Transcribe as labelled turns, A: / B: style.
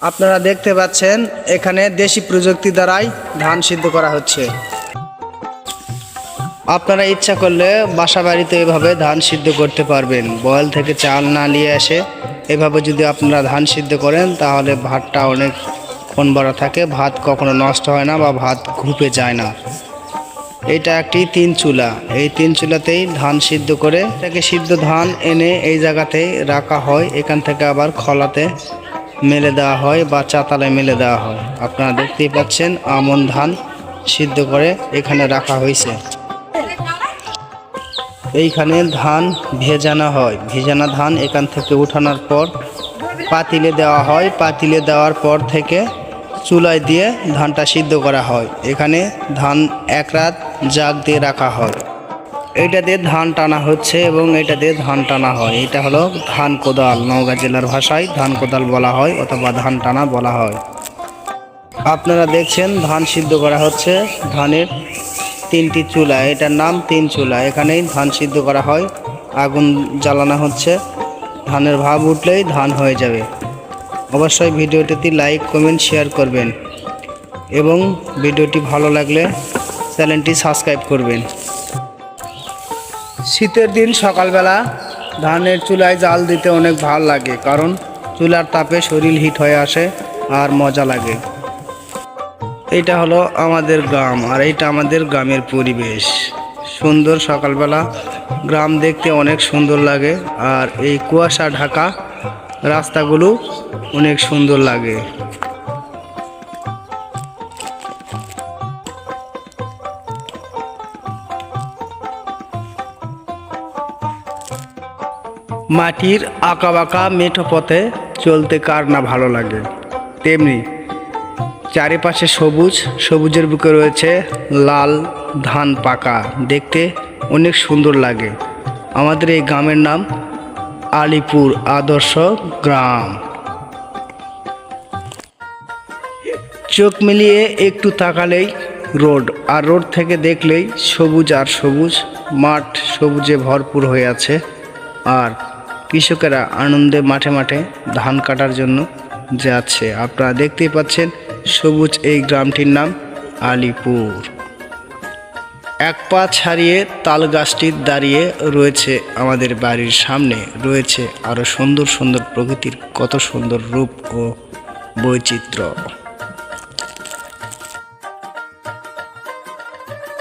A: আপনারা দেখতে পাচ্ছেন, এখানে দেশি প্রযুক্তি দ্বারাই ধান সিদ্ধ করা হচ্ছে। আপনারা ইচ্ছা করলে বাসা বাড়িতে এভাবে ধান সিদ্ধ করতে পারবেন। বয়েল থেকে চাল না নিয়ে এসে এভাবে যদি আপনারা ধান সিদ্ধ করেন, তাহলে ভাতটা অনেক ক্ষণ বড় থাকে। ভাত কখনো নষ্ট হয় না বা ভাত ঘুপে যায় না। এটা একটি তিন চুলা। এই তিন চুলাতেই ধান সিদ্ধ করে এটাকে সিদ্ধ ধান এনে এই জায়গাতেই রাখা হয়। এখান থেকে আবার খলাতে মেলে দেওয়া হয় বা চাতালে মেলে দেওয়া হয়। আপনারা দেখতেই পাচ্ছেন আমন ধান সিদ্ধ করে এখানে রাখা হয়েছে। এইখানে ধান ভেজানো হয়। ভেজানো ধান এখান থেকে উঠানোর পর পাতিলে দেওয়া হয়। পাতিলে দেওয়ার পর থেকে চুলায় দিয়ে ধানটা সিদ্ধ করা হয়। এখানে ধান এক রাত জাগ দিয়ে রাখা হয়। এটা দিয়ে ধান টানা হচ্ছে এবং এটা দিয়ে ধান টানা হয়। এটা হলো ধান কোদাল, নওগাঁ জেলার ভাষায় ধান কোদাল বলা হয় অথবা ধান টানা বলা হয়। আপনারা দেখছেন, ধান সিদ্ধ করা হচ্ছে ধানের তিনটি চুলা। এটার নাম তিন চুলা। এখানেই ধান সিদ্ধ করা হয়। আগুন জ্বালানো হচ্ছে। ধানের ভাব উঠলেই ধান হয়ে যাবে। অবশ্যই ভিডিওটিতে লাইক, কমেন্ট, শেয়ার করবেন এবং ভিডিওটি ভালো লাগলে চ্যানেলটি সাবস্ক্রাইব করবেন। শীতের দিন সকালবেলা ধানের চুলায় জাল দিতে অনেক ভালো লাগে, কারণ চুলার তাপে শরীর হিট হয়ে আসে আর মজা লাগে। এটা হলো আমাদের গ্রাম আর এইটা আমাদের গ্রামের পরিবেশ। সুন্দর সকালবেলা, গ্রাম দেখতে অনেক সুন্দর লাগে আর এই কুয়াশা ঢাকা রাস্তাগুলো অনেক সুন্দর লাগে। মাটির আঁকা বাঁকা মেঠো পথে চলতে কার না ভালো লাগে? তেমনি চারিপাশে সবুজ, সবুজের বুকে রয়েছে লাল ধান পাকা। দেখতে অনেক সুন্দর লাগে। আমাদের এই গ্রামের নাম আলিপুর আদর্শ গ্রাম। চোখ মিলিয়ে একটু তাকালেই রোড, আর রোড থেকে দেখলেই সবুজ আর সবুজ। মাঠ সবুজে ভরপুর হয়ে আছে। আর কৃষকেরা আনন্দে মাঠে মাঠে ধান কাটার জন্য যাচ্ছে। আপনারা দেখতেই পাচ্ছেন সবুজ এই গ্রামটির নাম আলিপুর। এক পা ছাড়িয়ে তাল গাছটি দাঁড়িয়ে রয়েছে আমাদের বাড়ির সামনে। রয়েছে আরও সুন্দর সুন্দর প্রকৃতির কত সুন্দর রূপ ও বৈচিত্র্য।